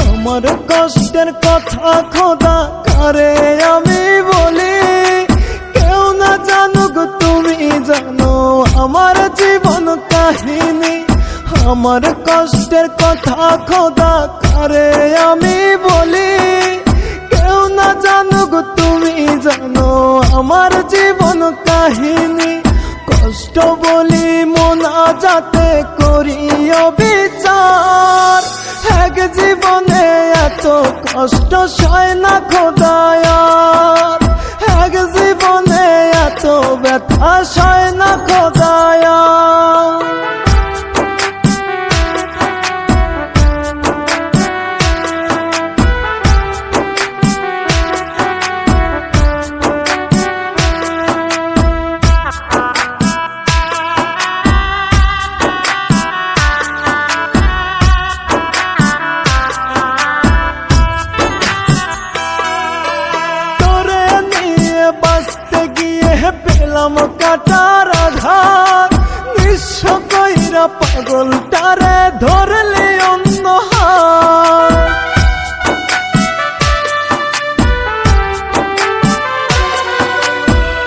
আমার কষ্টের কথা খোদা কারে আমি বলি? জানুক তুমি জানো আমার জীবন কাহিনী। আমার কষ্টের কথা খোদা কারে, আমি বলি, কেউ না জানুক তুমি জানো আমার জীবন কাহিনী। কষ্ট বলি মনা যাতে করিও বিচার। এক জীবনে এত কষ্ট সয় না এত সয় না খোদায়ার নিঃস্ব কইরা পাগলটারে ধরলে অন্য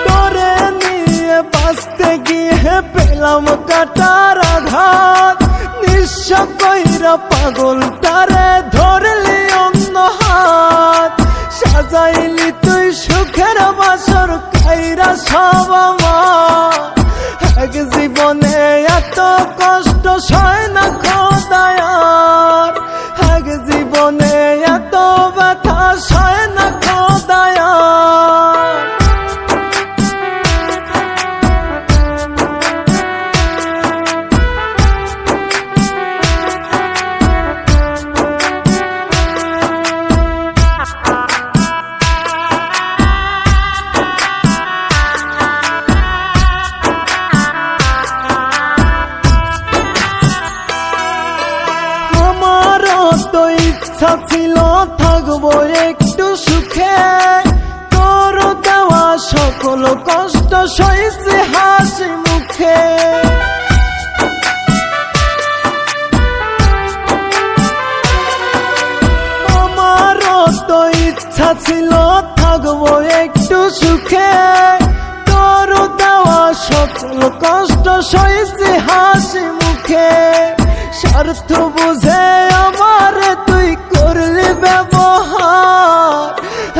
তোরে নিয়ে বাঁচতে গিয়ে পেলাম কাটার আঘাত। নিঃস্ব কইরা পাগলটারে ধরলি অন্য হাত সাজাইলি তুই সুখের বাসর কাইরা সব আমার এক জীবনে এত কষ্ট সয় না ইচ্ছা ছিল, থাকব একটু সুখে। তোর দেওয়া সকল কষ্ট, সইছে হাসি মুখে। ইচ্ছা ছিল, থাকব একটু সুখে। তোর দেওয়া সকল কষ্ট, সইছে হাসি মুখে। স্বার্থ বুঝে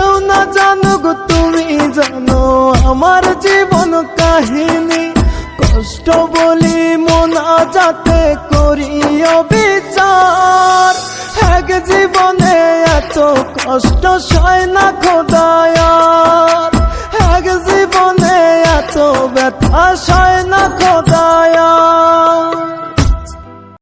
কেউ না জানুক তুমি জানো, আমার জীবন কাহিনী। কষ্ট বলি মনা যাতে করিও বিচার এক জীবনে এত কষ্ট সয় না খোদায়ার।